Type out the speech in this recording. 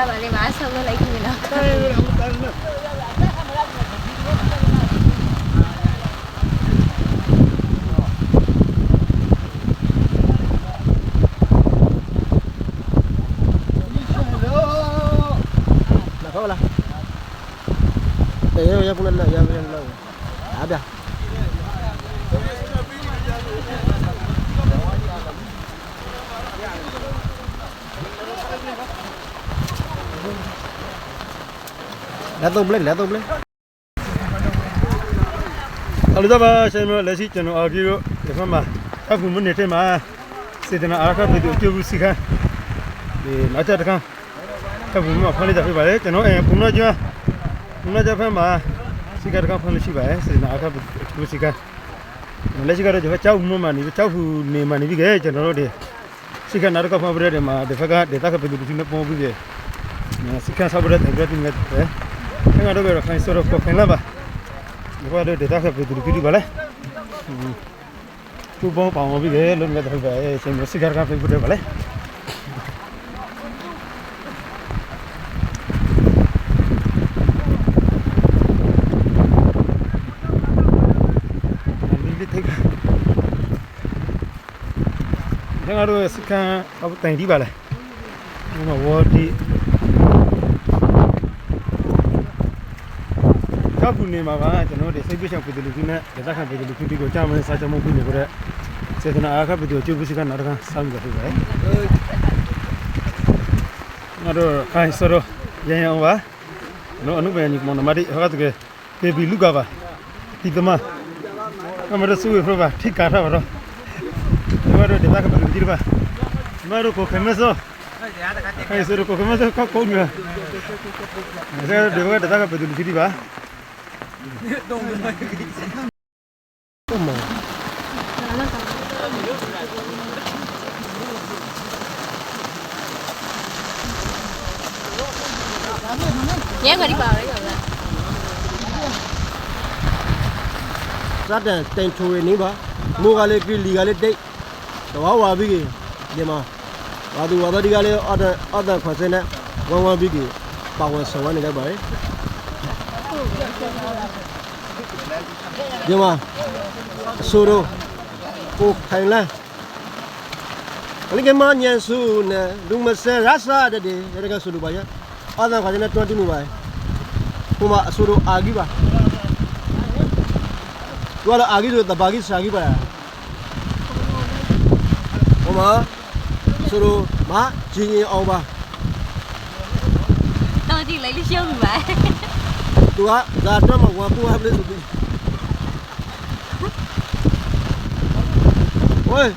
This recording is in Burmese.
လာပါလေမအဆုံးလိုက်ခင်နော်လာခေါ်လာတေရရပု လလာရရလာအားဗျာလက်သုံးပလက်လက်သုံးပလက်အားလုံးပါရှင်မလက်ရှိကျွန်တော်အားပြလို့ဒီဖက်မှာအခုမိနစ်ထဲမှာစေတနာအားခပ်ပြီးကြိုးဘူးစီခါဒီနောက်တစ်ခါအခုမှဖမ်းလိုက်တာဖြစ်ပါလေကျွန်တော်အဲပုံနာကျွန်းပုံနာကျွန်းဖက်မှာစီကာတကဖမ်းလို့ရှိပါတယ်စေတနာအားခပ်ပြီးကြိုးဘူးစီခါလက်ရှိကတော့ဒီဖက်ကြောက်မှုမှနေကြောက်မှုနေမှနေပြီကဲကျွန်တော်တို့ဒီစီခါနောက်တစ်ခါဖမ်းပြတဲ့မှာဒီဖက်ကဒေတာကပြီးပြီးနဲ့ပုံပြီးစီခါဆောက်ပြတဲ့တဲ့တင်တဲ့အဲငါတို့ကတော့ခိုင်းစောတော့ခိုင်းလာပါဒီကတော့ဒေတာခပ်ပြီးတူ တူပါလေသူဘောပေါအောင်ပြီးလေလုံးကတော့ပဲအချိန်မစကားကပြပြတယ်ပါလေဒီလေးထိတ်ငါတို့စကန်အပတိုင်ဒီပါလေဒီမှာဝေါ်ဒီ ကောက်ခုနေမှာပါကျွန်တော်တို့စိတ်ပြချောင်ပြည်သူလူထုနဲ့ဒေသခံပြည်သူလူထုတွေကိုကြားမင်းစားချမမှုပြုနေကြတဲ့စေတနာအားခပ်ပြည်သူကျုပ်ပစကနောက်တစ်ခါစောင့်ကြည့်ပါမယ်ငါတို့ခိုင်းစရောရန်ရအောင်ပါနော်အနုပဲညီမနမတိဟောတကယ်ပေပီလူကပါဒီတမအမရဆူရဖပါထိကားတာပါတော့ဒီမှာတော့ဒေသခံပြည်သူတွေပါဒီမှာတော့ကိုခမဆောခိုင်းစရောကိုခမဆောကောက်ကောင်းညာဒါကဒီဘက်ကဒေသခံပြည်သူလူထု တွေပါဟုတ်မောရဲကဒီပါလေကောလားစတဲ့တင်ချိုရနေပါမိုးကလေးပြည်လီကလေးတိတ်တော့ဝါပြီးကြီးဒီမှာဝါသူဝါတော်ဒီကလေးအော်ဒအော်ဒခွန်စင်းနဲ့ဝမ်ဝမ်ပြီးကြီးပါဝင်ဆောင်နေလိုက်ပါလေ ဒီမှာအဆိုတော့ကိုခိုင်လန်းအလကမညံစုနဲ့လူမဆရဆာတဲ့ဒီရကဆူလူပါရအော်ဒခွန်စင်းနဲ့တွန်းတူပါဟိုမှာအဆိုတော့အာကြီးပါသူကတော့အာကြီးဆိုတဘာကြီးစာကြီးပါလားဟိုမှာဆိုတော့မဂျင်းရင်အောင်ပါတော့ကြည့်လိုက်လို့ရှုံးပြီပါ သူကဇာတော့မဝါပူဟပ်လို့ဆိုပြီးဝေး